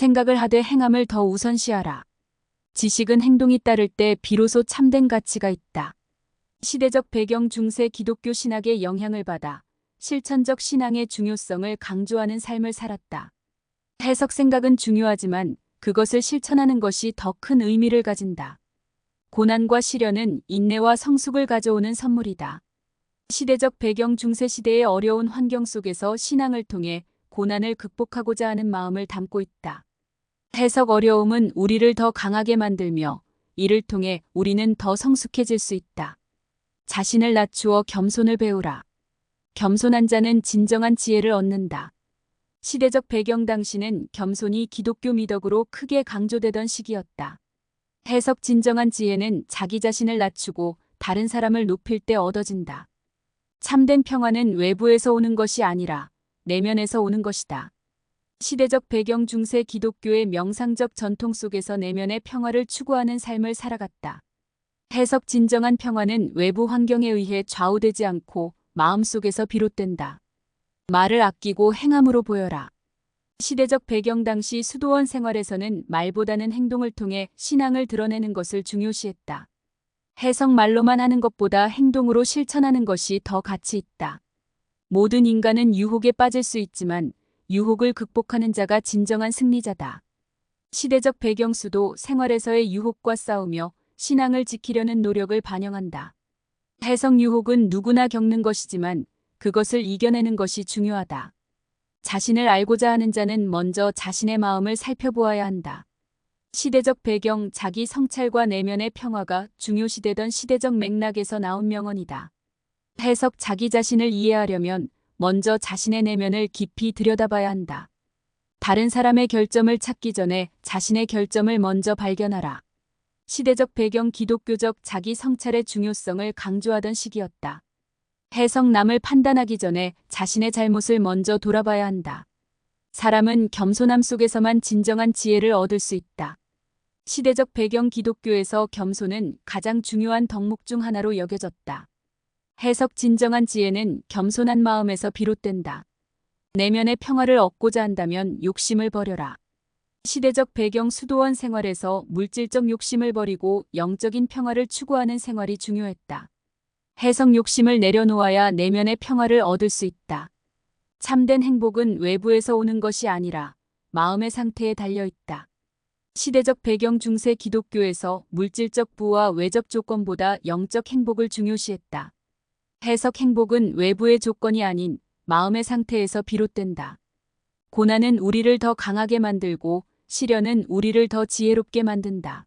생각을 하되 행함을 더 우선시하라. 지식은 행동이 따를 때 비로소 참된 가치가 있다. 시대적 배경 중세 기독교 신학의 영향을 받아 실천적 신앙의 중요성을 강조하는 삶을 살았다. 해석 생각은 중요하지만 그것을 실천하는 것이 더 큰 의미를 가진다. 고난과 시련은 인내와 성숙을 가져오는 선물이다. 시대적 배경 중세 시대의 어려운 환경 속에서 신앙을 통해 고난을 극복하고자 하는 마음을 담고 있다. 해석 어려움은 우리를 더 강하게 만들며 이를 통해 우리는 더 성숙해질 수 있다. 자신을 낮추어 겸손을 배우라. 겸손한 자는 진정한 지혜를 얻는다. 시대적 배경 당시는 겸손이 기독교 미덕으로 크게 강조되던 시기였다. 해석 진정한 지혜는 자기 자신을 낮추고 다른 사람을 높일 때 얻어진다. 참된 평화는 외부에서 오는 것이 아니라 내면에서 오는 것이다. 시대적 배경 중세 기독교의 명상적 전통 속에서 내면의 평화를 추구하는 삶을 살아갔다. 해석 진정한 평화는 외부 환경에 의해 좌우되지 않고 마음속에서 비롯된다. 말을 아끼고 행함으로 보여라. 시대적 배경 당시 수도원 생활에서는 말보다는 행동을 통해 신앙을 드러내는 것을 중요시했다. 해석 말로만 하는 것보다 행동으로 실천하는 것이 더 가치 있다. 모든 인간은 유혹에 빠질 수 있지만 유혹을 극복하는 자가 진정한 승리자다. 시대적 배경수도 생활에서의 유혹과 싸우며 신앙을 지키려는 노력을 반영한다. 해석 유혹은 누구나 겪는 것이지만 그것을 이겨내는 것이 중요하다. 자신을 알고자 하는 자는 먼저 자신의 마음을 살펴보아야 한다. 시대적 배경, 자기 성찰과 내면의 평화가 중요시되던 시대적 맥락에서 나온 명언이다. 해석 자기 자신을 이해하려면 먼저 자신의 내면을 깊이 들여다봐야 한다. 다른 사람의 결점을 찾기 전에 자신의 결점을 먼저 발견하라. 시대적 배경 기독교적 자기 성찰의 중요성을 강조하던 시기였다. 해석 남을 판단하기 전에 자신의 잘못을 먼저 돌아봐야 한다. 사람은 겸손함 속에서만 진정한 지혜를 얻을 수 있다. 시대적 배경 기독교에서 겸손은 가장 중요한 덕목 중 하나로 여겨졌다. 해석 진정한 지혜는 겸손한 마음에서 비롯된다. 내면의 평화를 얻고자 한다면 욕심을 버려라. 시대적 배경 수도원 생활에서 물질적 욕심을 버리고 영적인 평화를 추구하는 생활이 중요했다. 해석 욕심을 내려놓아야 내면의 평화를 얻을 수 있다. 참된 행복은 외부에서 오는 것이 아니라 마음의 상태에 달려 있다. 시대적 배경 중세 기독교에서 물질적 부와 외적 조건보다 영적 행복을 중요시했다. 해석 행복은 외부의 조건이 아닌 마음의 상태에서 비롯된다. 고난은 우리를 더 강하게 만들고 시련은 우리를 더 지혜롭게 만든다.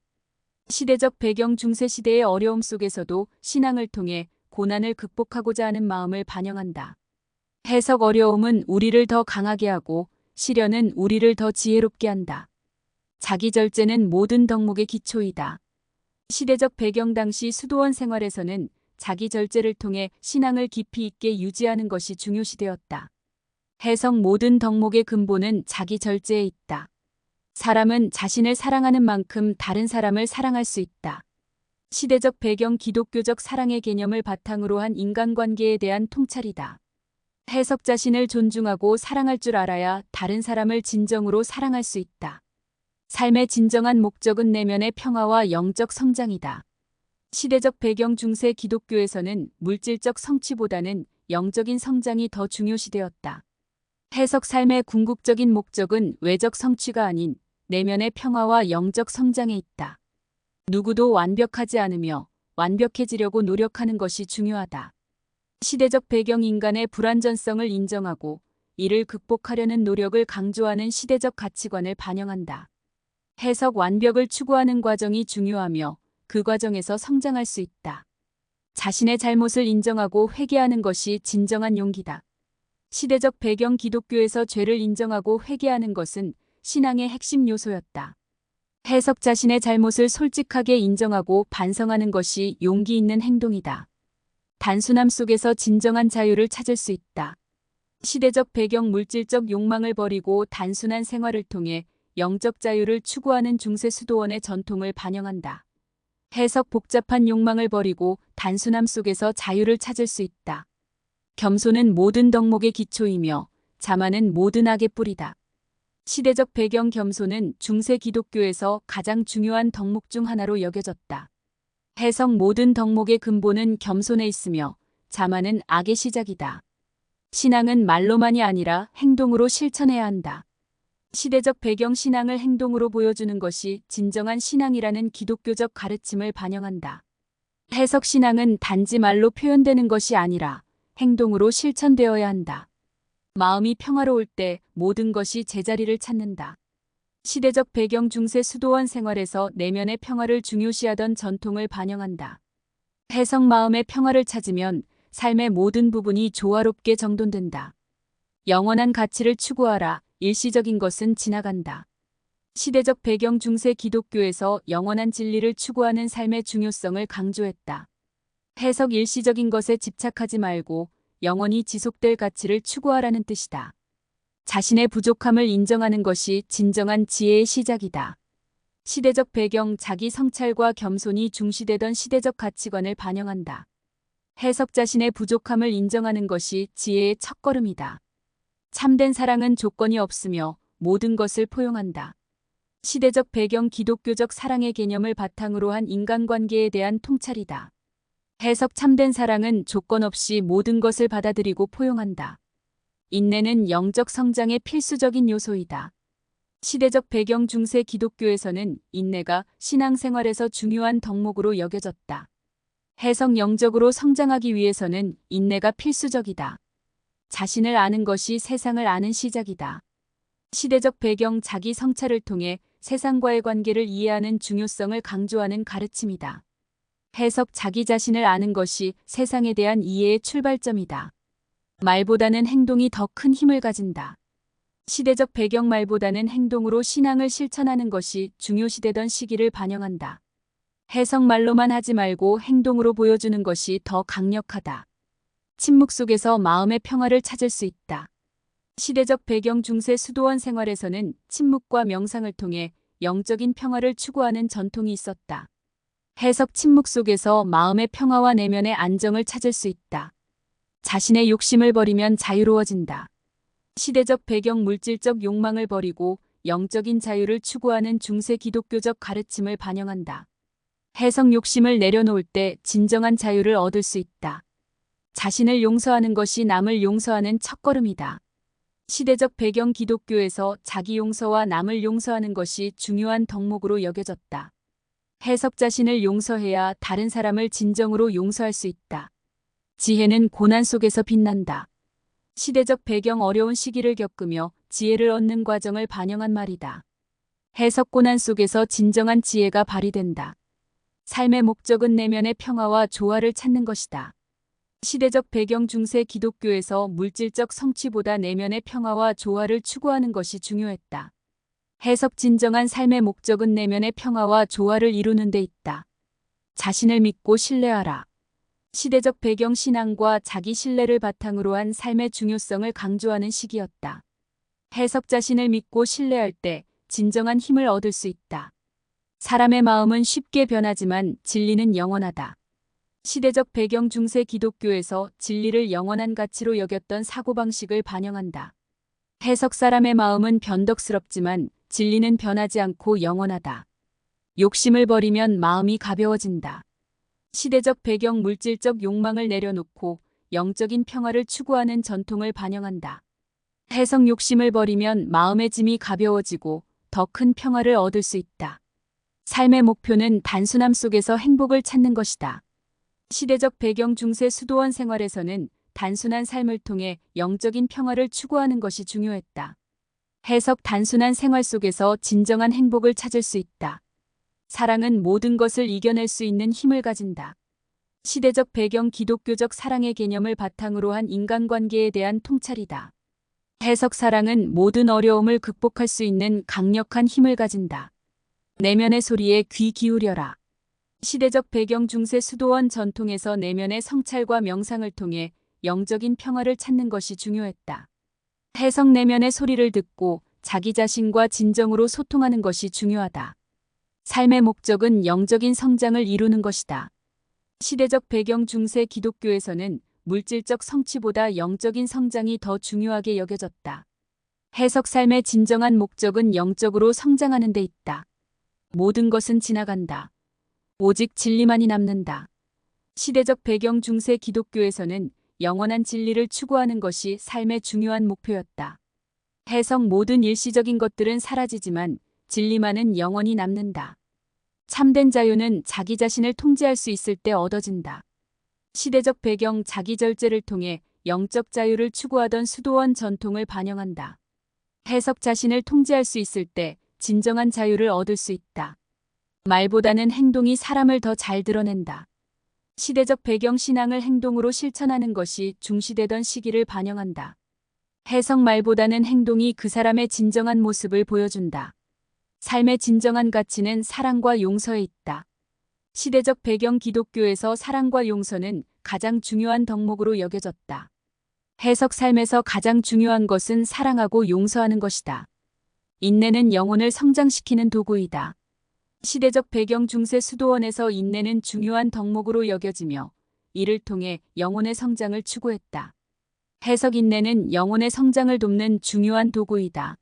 시대적 배경 중세 시대의 어려움 속에서도 신앙을 통해 고난을 극복하고자 하는 마음을 반영한다. 해석 어려움은 우리를 더 강하게 하고 시련은 우리를 더 지혜롭게 한다. 자기 절제는 모든 덕목의 기초이다. 시대적 배경 당시 수도원 생활에서는 자기 절제를 통해 신앙을 깊이 있게 유지하는 것이 중요시되었다. 해석 모든 덕목의 근본은 자기 절제에 있다. 사람은 자신을 사랑하는 만큼 다른 사람을 사랑할 수 있다. 시대적 배경 기독교적 사랑의 개념을 바탕으로 한 인간관계에 대한 통찰이다. 해석 자신을 존중하고 사랑할 줄 알아야 다른 사람을 진정으로 사랑할 수 있다. 삶의 진정한 목적은 내면의 평화와 영적 성장이다. 시대적 배경 중세 기독교에서는 물질적 성취보다는 영적인 성장이 더 중요시되었다. 해석 삶의 궁극적인 목적은 외적 성취가 아닌 내면의 평화와 영적 성장에 있다. 누구도 완벽하지 않으며 완벽해지려고 노력하는 것이 중요하다. 시대적 배경 인간의 불완전성을 인정하고 이를 극복하려는 노력을 강조하는 시대적 가치관을 반영한다. 해석 완벽을 추구하는 과정이 중요하며 그 과정에서 성장할 수 있다. 자신의 잘못을 인정하고 회개하는 것이 진정한 용기다. 시대적 배경 기독교에서 죄를 인정하고 회개하는 것은 신앙의 핵심 요소였다. 해석 자신의 잘못을 솔직하게 인정하고 반성하는 것이 용기 있는 행동이다. 단순함 속에서 진정한 자유를 찾을 수 있다. 시대적 배경 물질적 욕망을 버리고 단순한 생활을 통해 영적 자유를 추구하는 중세 수도원의 전통을 반영한다. 해석 복잡한 욕망을 버리고 단순함 속에서 자유를 찾을 수 있다. 겸손은 모든 덕목의 기초이며 자만은 모든 악의 뿌리다. 시대적 배경 겸손은 중세 기독교에서 가장 중요한 덕목 중 하나로 여겨졌다. 해석 모든 덕목의 근본은 겸손에 있으며 자만은 악의 시작이다. 신앙은 말로만이 아니라 행동으로 실천해야 한다. 시대적 배경 신앙을 행동으로 보여주는 것이 진정한 신앙이라는 기독교적 가르침을 반영한다. 해석 신앙은 단지 말로 표현되는 것이 아니라 행동으로 실천되어야 한다. 마음이 평화로울 때 모든 것이 제자리를 찾는다. 시대적 배경 중세 수도원 생활에서 내면의 평화를 중요시하던 전통을 반영한다. 해석 마음의 평화를 찾으면 삶의 모든 부분이 조화롭게 정돈된다. 영원한 가치를 추구하라. 일시적인 것은 지나간다. 시대적 배경 중세 기독교에서 영원한 진리를 추구하는 삶의 중요성을 강조했다. 해석 일시적인 것에 집착하지 말고 영원히 지속될 가치를 추구하라는 뜻이다. 자신의 부족함을 인정하는 것이 진정한 지혜의 시작이다. 시대적 배경 자기 성찰과 겸손이 중시되던 시대적 가치관을 반영한다. 해석 자신의 부족함을 인정하는 것이 지혜의 첫걸음이다. 참된 사랑은 조건이 없으며 모든 것을 포용한다. 시대적 배경 기독교적 사랑의 개념을 바탕으로 한 인간관계에 대한 통찰이다. 해석 참된 사랑은 조건 없이 모든 것을 받아들이고 포용한다. 인내는 영적 성장의 필수적인 요소이다. 시대적 배경 중세 기독교에서는 인내가 신앙생활에서 중요한 덕목으로 여겨졌다. 해석 영적으로 성장하기 위해서는 인내가 필수적이다. 자신을 아는 것이 세상을 아는 시작이다. 시대적 배경 자기 성찰을 통해 세상과의 관계를 이해하는 중요성을 강조하는 가르침이다. 해석 자기 자신을 아는 것이 세상에 대한 이해의 출발점이다. 말보다는 행동이 더 큰 힘을 가진다. 시대적 배경 말보다는 행동으로 신앙을 실천하는 것이 중요시되던 시기를 반영한다. 해석 말로만 하지 말고 행동으로 보여주는 것이 더 강력하다. 침묵 속에서 마음의 평화를 찾을 수 있다. 시대적 배경 중세 수도원 생활에서는 침묵과 명상을 통해 영적인 평화를 추구하는 전통이 있었다. 해석 침묵 속에서 마음의 평화와 내면의 안정을 찾을 수 있다. 자신의 욕심을 버리면 자유로워진다. 시대적 배경 물질적 욕망을 버리고 영적인 자유를 추구하는 중세 기독교적 가르침을 반영한다. 해석 욕심을 내려놓을 때 진정한 자유를 얻을 수 있다. 자신을 용서하는 것이 남을 용서하는 첫걸음이다. 시대적 배경 기독교에서 자기 용서와 남을 용서하는 것이 중요한 덕목으로 여겨졌다. 해석 자신을 용서해야 다른 사람을 진정으로 용서할 수 있다. 지혜는 고난 속에서 빛난다. 시대적 배경 어려운 시기를 겪으며 지혜를 얻는 과정을 반영한 말이다. 해석 고난 속에서 진정한 지혜가 발휘된다. 삶의 목적은 내면의 평화와 조화를 찾는 것이다. 시대적 배경 중세 기독교에서 물질적 성취보다 내면의 평화와 조화를 추구하는 것이 중요했다. 해석 진정한 삶의 목적은 내면의 평화와 조화를 이루는 데 있다. 자신을 믿고 신뢰하라. 시대적 배경 신앙과 자기 신뢰를 바탕으로 한 삶의 중요성을 강조하는 시기였다. 해석 자신을 믿고 신뢰할 때 진정한 힘을 얻을 수 있다. 사람의 마음은 쉽게 변하지만 진리는 영원하다. 시대적 배경 중세 기독교에서 진리를 영원한 가치로 여겼던 사고방식을 반영한다. 해석 사람의 마음은 변덕스럽지만 진리는 변하지 않고 영원하다. 욕심을 버리면 마음이 가벼워진다. 시대적 배경 물질적 욕망을 내려놓고 영적인 평화를 추구하는 전통을 반영한다. 해석 욕심을 버리면 마음의 짐이 가벼워지고 더 큰 평화를 얻을 수 있다. 삶의 목표는 단순함 속에서 행복을 찾는 것이다. 시대적 배경 중세 수도원 생활에서는 단순한 삶을 통해 영적인 평화를 추구하는 것이 중요했다. 해석 단순한 생활 속에서 진정한 행복을 찾을 수 있다. 사랑은 모든 것을 이겨낼 수 있는 힘을 가진다. 시대적 배경 기독교적 사랑의 개념을 바탕으로 한 인간관계에 대한 통찰이다. 해석 사랑은 모든 어려움을 극복할 수 있는 강력한 힘을 가진다. 내면의 소리에 귀 기울여라. 시대적 배경 중세 수도원 전통에서 내면의 성찰과 명상을 통해 영적인 평화를 찾는 것이 중요했다. 해석 내면의 소리를 듣고 자기 자신과 진정으로 소통하는 것이 중요하다. 삶의 목적은 영적인 성장을 이루는 것이다. 시대적 배경 중세 기독교에서는 물질적 성취보다 영적인 성장이 더 중요하게 여겨졌다. 해석 삶의 진정한 목적은 영적으로 성장하는 데 있다. 모든 것은 지나간다. 오직 진리만이 남는다. 시대적 배경 중세 기독교에서는 영원한 진리를 추구하는 것이 삶의 중요한 목표였다. 해석 모든 일시적인 것들은 사라지지만 진리만은 영원히 남는다. 참된 자유는 자기 자신을 통제할 수 있을 때 얻어진다. 시대적 배경 자기 절제를 통해 영적 자유를 추구하던 수도원 전통을 반영한다. 해석 자신을 통제할 수 있을 때 진정한 자유를 얻을 수 있다. 말보다는 행동이 사람을 더 잘 드러낸다. 시대적 배경 신앙을 행동으로 실천하는 것이 중시되던 시기를 반영한다. 해석 말보다는 행동이 그 사람의 진정한 모습을 보여준다. 삶의 진정한 가치는 사랑과 용서에 있다. 시대적 배경 기독교에서 사랑과 용서는 가장 중요한 덕목으로 여겨졌다. 해석 삶에서 가장 중요한 것은 사랑하고 용서하는 것이다. 인내는 영혼을 성장시키는 도구이다. 시대적 배경 중세 수도원에서 인내는 중요한 덕목으로 여겨지며 이를 통해 영혼의 성장을 추구했다. 해석 인내는 영혼의 성장을 돕는 중요한 도구이다.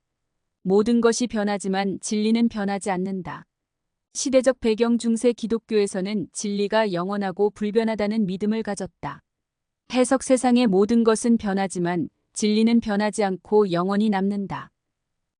모든 것이 변하지만 진리는 변하지 않는다. 시대적 배경 중세 기독교에서는 진리가 영원하고 불변하다는 믿음을 가졌다. 해석 세상의 모든 것은 변하지만 진리는 변하지 않고 영원히 남는다.